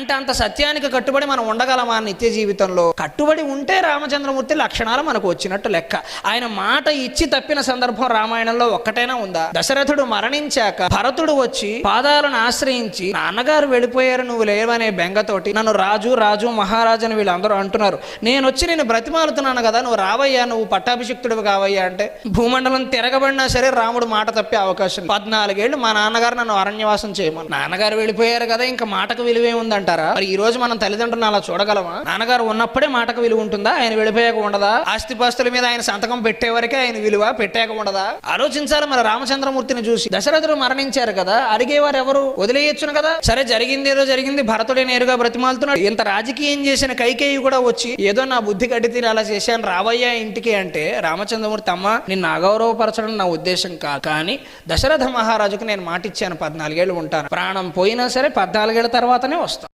అంటే అంత సత్యానికి కట్టుబడి మనం ఉండగలమా నిత్య జీవితంలో? కట్టుబడి ఉంటే రామచంద్రమూర్తి లక్షణాలు మనకు వచ్చినట్టు లెక్క. ఆయన మాట ఇచ్చి తప్పిన సందర్భం రామాయణంలో ఒక్కటైనా ఉందా? దశరథుడు మరణించాక భరతుడు వచ్చి పాదాలను ఆశ్రయించి నాన్నగారు వెళ్ళిపోయారు నువ్వు లేవనే బెంగతోటి. నన్ను రాజు రాజు మహారాజు వీళ్ళందరూ అంటున్నారు. నేను వచ్చి నేను బ్రతిమాలుతున్నాను కదా నువ్వు రావయ్యా నువ్వు పట్టాభిషిక్తుడివి కావయ్యా అంటే భూమండలం తిరగబడినా సరే రాముడు మాట తప్పే అవకాశం. పద్నాలుగేళ్ళు మా నాన్నగారు నన్ను అరణ్యవాసం చేయమని నాన్నగారు వెళ్ళిపోయారు కదా ఇంకా మాటకు విలువే ఉందంటారా మరి ఈ రోజు మనం తల్లిదండ్రులను అలా చూడగలమా? నాన్నగారు ఉన్నప్పుడే మాటకు విలువ ఉంటుందా? ఆయన వెళ్ళిపోయాక ఉండదా? ఆస్తిపాస్తుల మీద ఆయన సంతకం పెట్టే వరకే ఆయన విలువ పెట్టాక ఉండదా? ఆలోచించాలి మరి రామచంద్రమూర్తిని చూసి. దశరథుడు మరణించారు కదా అడిగేవారు ఎవరు? వదిలేయచ్చును కదా? సరే జరిగింది ఏదో జరిగింది భరతుడే నేరుగా బ్రతిమాలుతున్నాడు. ఇంత రాజకీయం చేసిన కైకేయి కూడా వచ్చి ఏదో నా బుద్ధి తీరి అలా చేశాను రావయ్యా ఇంటికి అంటే రామచంద్రమూర్తి అమ్మ నిన్ను అగౌరవపరచడం నా ఉద్దేశం కాదు కానీ దశరథ మహారాజుకు నేను మాటిచ్చాను పద్నాలుగేళ్ళు ఉంటాను. ప్రాణం పోయినా సరే పద్నాలుగేళ్ళ తర్వాతనే వస్తాను.